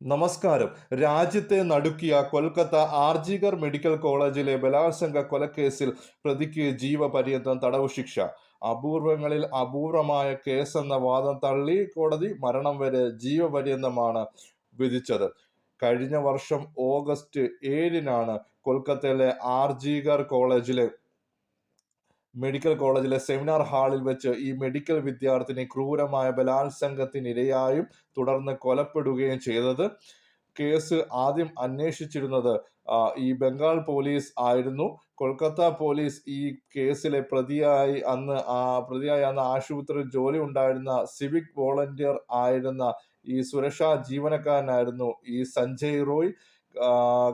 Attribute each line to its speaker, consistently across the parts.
Speaker 1: നമസ്കാരം. രാജ്യത്തെ നടുക്കിയ കൊൽക്കത്ത ആർജികർ മെഡിക്കൽ കോളേജിലെ ബലാത്സംഗ കൊലക്കേസിൽ പ്രതിക്ക് ജീവപര്യന്തം തടവ് ശിക്ഷ. അപൂർവങ്ങളിൽ അപൂർവമായ കേസെന്ന വാദം തള്ളി കോടതി മരണം വരെ ജീവപര്യന്തമാണ് വിധിച്ചത്. കഴിഞ്ഞ വർഷം ഓഗസ്റ്റ് ഏഴിനാണ് കൊൽക്കത്തയിലെ ആർജികർ കോളേജിലെ മെഡിക്കൽ കോളേജിലെ സെമിനാർ ഹാളിൽ വെച്ച് ഈ മെഡിക്കൽ വിദ്യാർത്ഥിനി ക്രൂരമായ ബലാത്സംഗത്തിനിരയായും തുടർന്ന് കൊലപ്പെടുകയും ചെയ്തത്. കേസ് ആദ്യം അന്വേഷിച്ചിരുന്നത് ഈ ബംഗാൾ പോലീസ് ആയിരുന്നു. കൊൽക്കത്ത പോലീസ് ഈ കേസിലെ പ്രതിയായി അന്ന് ആ പ്രതിയായി അന്ന് ആശുപത്രിയിൽ ജോലി ഉണ്ടായിരുന്ന സിവിക് വോളണ്ടിയർ ആയിരുന്ന ഈ സുരക്ഷാ ജീവനക്കാരനായിരുന്നു ഈ സഞ്ജയ് റോയ്.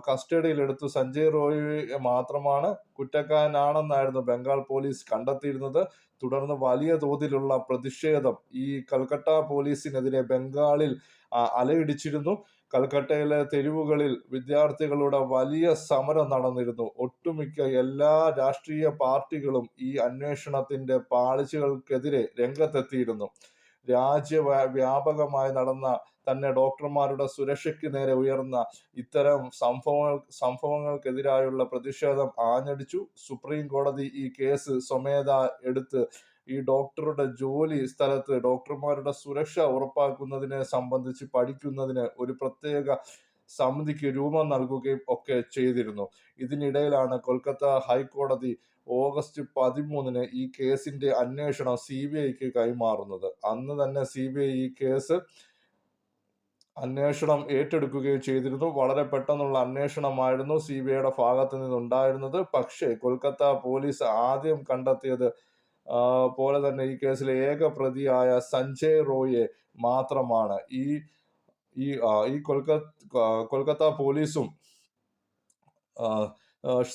Speaker 1: കസ്റ്റഡിയിലെടുത്തു. സഞ്ജയ് റോയി മാത്രമാണ് കുറ്റക്കാരനാണെന്നായിരുന്നു ബംഗാൾ പോലീസ് കണ്ടെത്തിയിരുന്നത്. തുടർന്ന് വലിയ തോതിലുള്ള പ്രതിഷേധം ഈ കൽക്കട്ട പോലീസിനെതിരെ ബംഗാളിൽ അലയടിച്ചിരുന്നു. കൽക്കട്ടയിലെ തെരുവുകളിൽ വിദ്യാർത്ഥികളുടെ വലിയ സമരം നടന്നിരുന്നു. ഒട്ടുമിക്ക എല്ലാ രാഷ്ട്രീയ പാർട്ടികളും ഈ അന്വേഷണത്തിന്റെ പാളിച്ചകൾക്കെതിരെ രംഗത്തെത്തിയിരുന്നു. രാജ്യ വ്യാപകമായി നടന്ന തന്നെ ഡോക്ടർമാരുടെ സുരക്ഷയ്ക്ക് നേരെ ഉയർന്ന ഇത്തരം സംഭവങ്ങൾ സംഭവങ്ങൾക്കെതിരായുള്ള പ്രതിഷേധം ആഞ്ഞടിച്ചു. സുപ്രീം കോടതി ഈ കേസ് സ്വമേധ എടുത്ത് ഈ ഡോക്ടറുടെ ജോലി സ്ഥലത്ത് ഡോക്ടർമാരുടെ സുരക്ഷ ഉറപ്പാക്കുന്നതിനെ സംബന്ധിച്ച് പഠിക്കുന്നതിന് ഒരു പ്രത്യേക സമിതിക്ക് രൂപം നൽകുകയും ഒക്കെ ചെയ്തിരുന്നു. ഇതിനിടയിലാണ് കൊൽക്കത്ത ഹൈക്കോടതി ഓഗസ്റ്റ് പതിമൂന്നിന് ഈ കേസിന്റെ അന്വേഷണം സി ബി ഐക്ക് കൈമാറുന്നത്. അന്ന് തന്നെ സി ബി ഐ ഈ കേസ് അന്വേഷണം ഏറ്റെടുക്കുകയും ചെയ്തിരുന്നു. വളരെ പെട്ടെന്നുള്ള അന്വേഷണമായിരുന്നു സി ബി ഐയുടെ ഭാഗത്ത് നിന്നുണ്ടായിരുന്നത്. പക്ഷേ കൊൽക്കത്ത പോലീസ് ആദ്യം കണ്ടെത്തിയത് പോലെ തന്നെ ഈ കേസിലെ ഏക പ്രതിയായ സഞ്ജയ് റോയെ മാത്രമാണ്. ഈ ഈ ഈ കൊൽക്കത്ത കൊൽക്കത്ത പോലീസും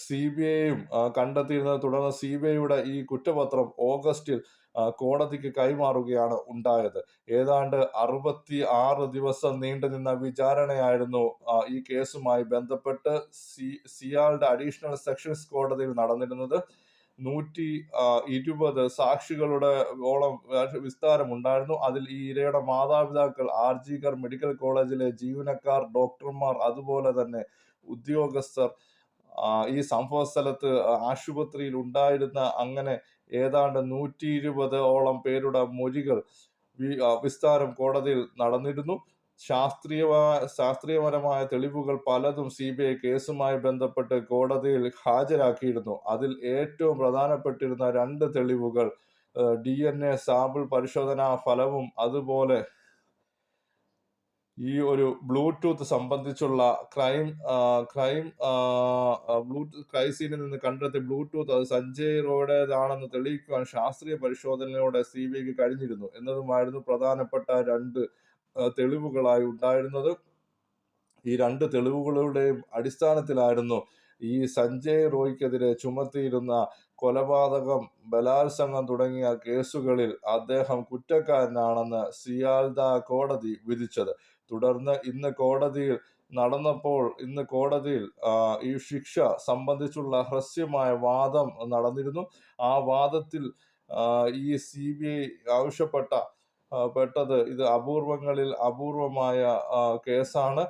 Speaker 1: സി ബി ഐയും കണ്ടെത്തിയിരുന്നത് തുടർന്ന് സി ബി ഐയുടെ ഈ കുറ്റപത്രം ഓഗസ്റ്റിൽ കോടതിക്ക് കൈമാറുകയാണ് ഉണ്ടായത്. ഏതാണ്ട് അറുപത്തി ആറ് ദിവസം നീണ്ടുനിന്ന വിചാരണയായിരുന്നു ഈ കേസുമായി ബന്ധപ്പെട്ട് സി സിയാളുടെ അഡീഷണൽ സെഷൻസ് കോടതിയിൽ നടന്നിരുന്നത്. നൂറ്റി ഇരുപത് സാക്ഷികളുടെ ഓളം വിസ്താരമുണ്ടായിരുന്നു. അതിൽ ഈ ഇരയുടെ മാതാപിതാക്കൾ ആർജികർ മെഡിക്കൽ കോളേജിലെ ജീവനക്കാർ ഡോക്ടർമാർ അതുപോലെ തന്നെ ഉദ്യോഗസ്ഥർ ഈ സംഭവ സ്ഥലത്ത് ആശുപത്രിയിൽ ഉണ്ടായിരുന്ന അങ്ങനെ ഏതാണ്ട് നൂറ്റി ഇരുപത് ഓളം പേരുടെ മൊഴികൾ വിസ്താരം കോടതിയിൽ നടന്നിരുന്നു. ശാസ്ത്രീയമായ ശാസ്ത്രീയപരമായ തെളിവുകൾ പലതും സി ബി ഐ കേസുമായി ബന്ധപ്പെട്ട് കോടതിയിൽ ഹാജരാക്കിയിരുന്നു. അതിൽ ഏറ്റവും പ്രധാനപ്പെട്ടിരുന്ന രണ്ട് തെളിവുകൾ ഡി എൻ എ സാമ്പിൾ പരിശോധനാ ഫലവും അതുപോലെ ഈ ഒരു ബ്ലൂടൂത്ത് സംബന്ധിച്ചുള്ള ക്രൈം ക്രൈം ബ്ലൂടൂത്ത് ക്രൈസീനിൽ നിന്ന് കണ്ടെത്തിയ ബ്ലൂടൂത്ത് അത് സഞ്ജയ് റോയുടേതാണെന്ന് തെളിയിക്കുവാൻ ശാസ്ത്രീയ പരിശോധനയോടെ സി ബി ഐക്ക് കഴിഞ്ഞിരുന്നു. എന്നതുമായിരുന്നു പ്രധാനപ്പെട്ട രണ്ട് തെളിവുകളായി ഉണ്ടായിരുന്നത്. ഈ രണ്ട് തെളിവുകളുടെയും അടിസ്ഥാനത്തിലായിരുന്നു ഈ സഞ്ജയ് റോയ്ക്കെതിരെ ചുമത്തിയിരുന്ന കൊലപാതകം ബലാത്സംഗം തുടങ്ങിയ കേസുകളിൽ അദ്ദേഹം കുറ്റക്കാരനാണെന്ന് സിയാൽദ കോടതി വിധിച്ചത്. തുടർന്ന് ഇന്ന് കോടതിയിൽ നടന്നപ്പോൾ ഇന്ന് കോടതിയിൽ ഈ ശിക്ഷ സംബന്ധിച്ചുള്ള ഹ്രസ്യമായ വാദം നടന്നിരുന്നു. ആ വാദത്തിൽ ഈ സി ബി ഐ ആവശ്യപ്പെട്ട പെട്ടത്. ഇത് അപൂർവങ്ങളിൽ അപൂർവമായ കേസാണ്.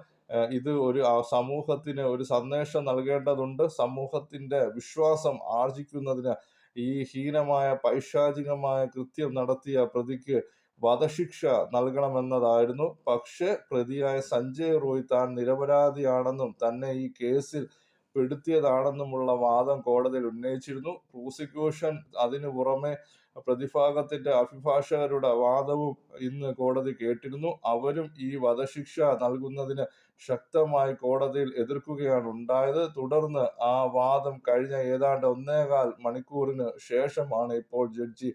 Speaker 1: ഇത് ഒരു സമൂഹത്തിന് ഒരു സന്ദേശം നൽകേണ്ടതുണ്ട്. സമൂഹത്തിന്റെ വിശ്വാസം ആർജിക്കുന്നതിന് ഈ ഹീനമായ പൈശാചികമായ കൃത്യം നടത്തിയ പ്രതിക്ക് വധശിക്ഷ നൽകണമെന്നതായിരുന്നു. പക്ഷേ പ്രതിയായ സഞ്ജയ് റോയ് താൻ നിരപരാധിയാണെന്നും തന്നെ ഈ കേസിൽ പെടുത്തിയതാണെന്നുമുള്ള വാദം കോടതിയിൽ ഉന്നയിച്ചിരുന്നു. പ്രോസിക്യൂഷൻ അതിനു പുറമെ പ്രതിഭാഗത്തിന്റെ അഭിഭാഷകരുടെ വാദവും ഇന്ന് കോടതി കേട്ടിരുന്നു. അവരും ഈ വധശിക്ഷ നൽകുന്നതിന് ശക്തമായി കോടതിയിൽ എതിർക്കുകയാണ് ഉണ്ടായത്. തുടർന്ന് ആ വാദം കഴിഞ്ഞ ഏതാണ്ട് ഒന്നേകാൽ മണിക്കൂറിന് ശേഷമാണ് ഇപ്പോൾ ജഡ്ജി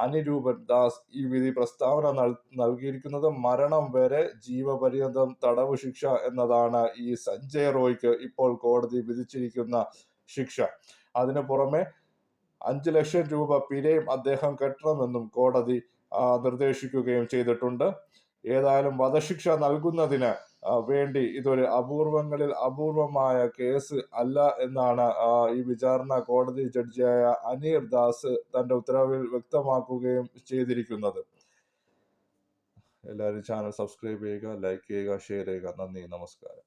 Speaker 1: അനിരൂപൻ ദാസ് ഈ വിധി പ്രസ്താവന നൽ- നൽകിയിരിക്കുന്നത് മരണം വരെ ജീവപര്യന്തം തടവ് ശിക്ഷ എന്നതാണ് ഈ സഞ്ജയ് റോയ്ക്ക് ഇപ്പോൾ കോടതി വിധിച്ചിരിക്കുന്ന ശിക്ഷ. അതിനു പുറമെ അഞ്ച് ലക്ഷം രൂപ പിഴയും അദ്ദേഹം കെട്ടണമെന്നും കോടതി നിർദ്ദേശിക്കുകയും ചെയ്തിട്ടുണ്ട്. ഏതായാലും വധശിക്ഷ നൽകുന്നതിന് വേണ്ടി ഇതൊരു അപൂർവങ്ങളിൽ അപൂർവമായ കേസ് അല്ല എന്നാണ് ഈ വിചാരണ കോടതി ജഡ്ജിയായ അനീർ ദാസ് തന്റെ ഉത്തരവിൽ വ്യക്തമാക്കുകയും ചെയ്തിരിക്കുന്നത്. എല്ലാവരും ചാനൽ സബ്സ്ക്രൈബ് ചെയ്യുക ലൈക്ക് ചെയ്യുക ഷെയർ ചെയ്യുക. നന്ദി നമസ്കാരം.